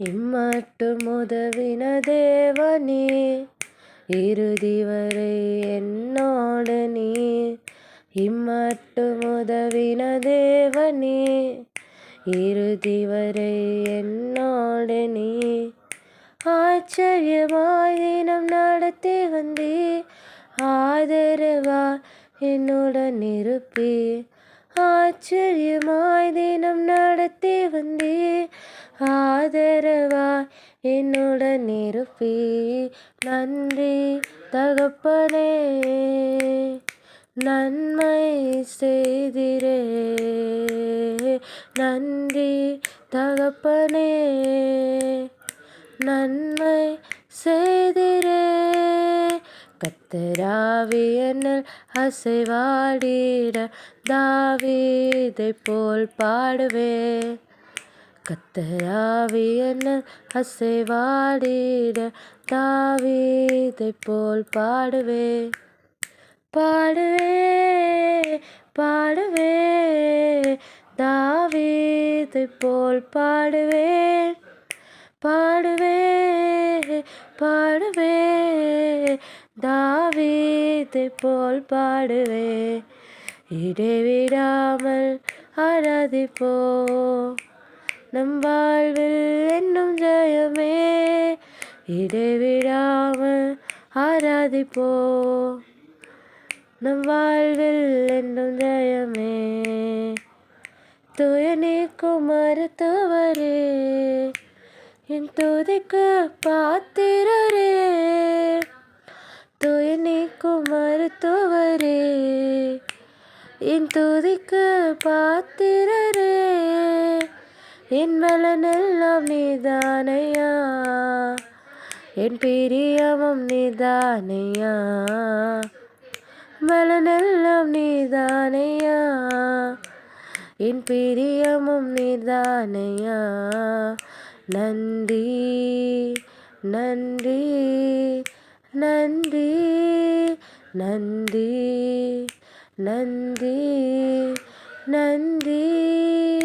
இம்மட்டும் உதவின தேவனே இறுதி வரை என்னோடு நீ? இம்மட்டும் உதவின தேவனே இறுதி வரை என்னோடு நீ? ஆச்சரியமாய் தினம் நடத்தி வந்தே ஆதரவா என்னுடன் இருப்பே? ஆச்சரியமாய் தினம் நடத்தி வந்தே என்னுடன் இருப்பே நன்றி தகப்பனே. நன்மை செய்திரே. நன்றி தகப்பனே. நன்மை செய்திரே. கத்தராவியனல் அசைவாடிட தாவீதை போல் பாடுவே. கத்தராவியனல் அசைவாடிட தாவீதை போல் பாடுவே. பாடுவே பாடுவே தாவீதை போல் பாடுவே. பாடுவே பாடுவே தாவீதை போல் பாடுவே. இடைவிடாமல் ஆராதிப்போ நம் வாழ்வில் என்னும் ஜெயமே. இடைவிடாமல் ஆராதிப்போ நம் வாழ்வில் என்னும் ஜெயமே. துய நீக்கும் மருத்துவரே. என் தூதிக்கு பாத்திரரே. துய நீக்கும் மருத்துவரே. என் தூதிக்கு பாத்திரரே. என் பலனெல்லாம் நீதானையா? என் பிரியமும் நீதானையா? பலனெல்லாம் நீதானையா? என் பிரியமும் நீதானையா? நன்றி நன்றி நன்றி நன்றி நன்றி நன்றி.